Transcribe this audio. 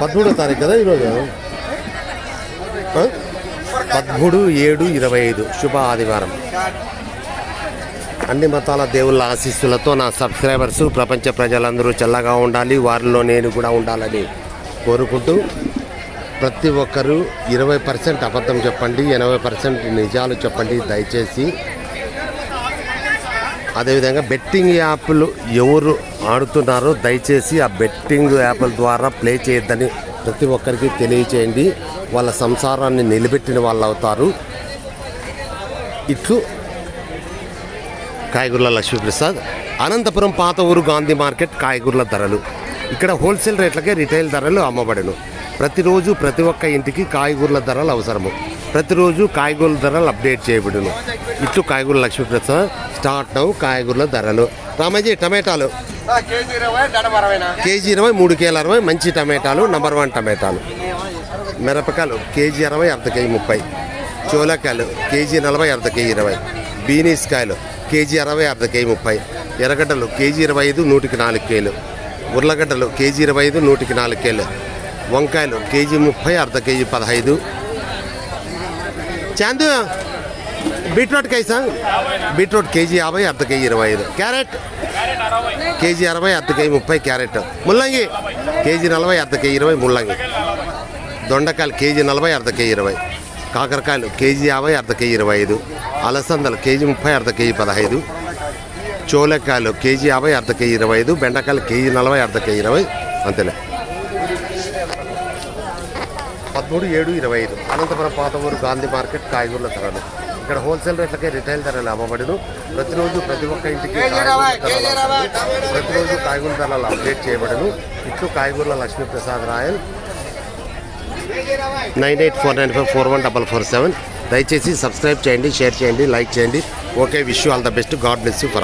పదమూడో తారీఖు కదా ఈరోజు? పదమూడు ఏడు ఇరవై ఐదు. శుభ ఆదివారం. అన్ని మతాల దేవుళ్ళ ఆశీస్సులతో నా సబ్స్క్రైబర్స్ ప్రపంచ ప్రజలందరూ చల్లగా ఉండాలి వారిలో నేను కూడా ఉండాలని కోరుకుంటూ ప్రతి ఒక్కరూ ఇరవై పర్సెంట్ అబద్ధం చెప్పండి ఎనభై పర్సెంట్ నిజాలు చెప్పండి దయచేసి అదేవిధంగా బెట్టింగ్ యాప్లు ఎవరు ఆడుతున్నారో దయచేసి ఆ బెట్టింగ్ యాప్ల ద్వారా ప్లే చేయొద్దని ప్రతి ఒక్కరికి తెలియచేయండి. వాళ్ళ సంసారాన్ని నిలబెట్టిన వాళ్ళు అవుతారు. ఇట్లు కాయగూరల లక్ష్మీప్రసాద్. అనంతపురం పాత ఊరు గాంధీ మార్కెట్ కాయగూరల ధరలు. ఇక్కడ హోల్సేల్ రేట్లకే రిటైల్ ధరలు అమ్మబడను. ప్రతిరోజు ప్రతి ఒక్క ఇంటికి కాయగూరల ధరలు అవసరము. ప్రతిరోజు కాయగూరల ధరలు అప్డేట్ చేయబడును. ఇట్లు కాయగూరల లక్ష్మీప్రసాద్ స్టార్ట్ అవు కాయగూరల ధరలు. రామజీ టమాటాలు. కేజీ ఇరవై కేజీ ఇరవై మూడు కేల అరవై మంచి టమాటాలు నంబర్ వన్ టమాటాలు. మిరపకాయలు కేజీ అరవై అర్ధ కేజీ ముప్పై. చోలకాయలు కేజీ నలభై అర్ధ కేజీ ఇరవై. బీనీస్ కాయలు కేజీ అరవై అర్ధ కేజీ ముప్పై. ఎర్రగడ్డలు కేజీ ఇరవై ఐదు నూటికి నాలుగు కేలు. ఉర్లగడ్డలు కేజీ ఇరవై ఐదు నూటికి నాలుగు కేలు. వంకాయలు కేజీ ముప్పై అర్ధ కేజీ పదహైదు. చాందు బీట్రూట్ కైసా బీట్రూట్ కేజీ యాభై అర్ధ కేజీ ఇరవై ఐదు. క్యారెట్? కేజీ అరవై అర్ధ కేజీ ముప్పై క్యారెట్. ముల్లంగి? కేజీ నలభై అర్ధ కేజీ ఇరవై ముల్లంగి. దొండకాయలు కేజీ నలభై అర్ధ కేజీ ఇరవై. కాకరకాయలు కేజీ యాభై అర్ధ కేజీ ఇరవై ఐదు. అలసందలు కేజీ ముప్పై అర్ధ కేజీ పదహైదు. చోలకాయలు కేజీ యాభై అర్ధ కేజీ ఇరవై ఐదు. బెండకాయలు కేజీ నలభై అర్ధ కేజీ ఇరవై. అంతేలే. పదమూడు ఏడు ఇరవై ఐదు. అనంతపురం పాత ఊరు గాంధీ మార్కెట్ కాయగూరల ధరలు. ఇక్కడ హోల్సేల్ రేట్లకే రిటైల్ ధరలు అమ్మబడును. ప్రతిరోజు ప్రతి ఒక్క ఇంటికి. ప్రతిరోజు కాయగూరల ధరలు అప్డేట్ చేయబడును. ఇట్లు కాయగూరల Lakshmiprasad Rayal. Nine eight four nine five four one double four seven. దయచేసి సబ్స్క్రైబ్ చేయండి షేర్ చేయండి లైక్ చేయండి. Okay wish all the best. God bless you for all.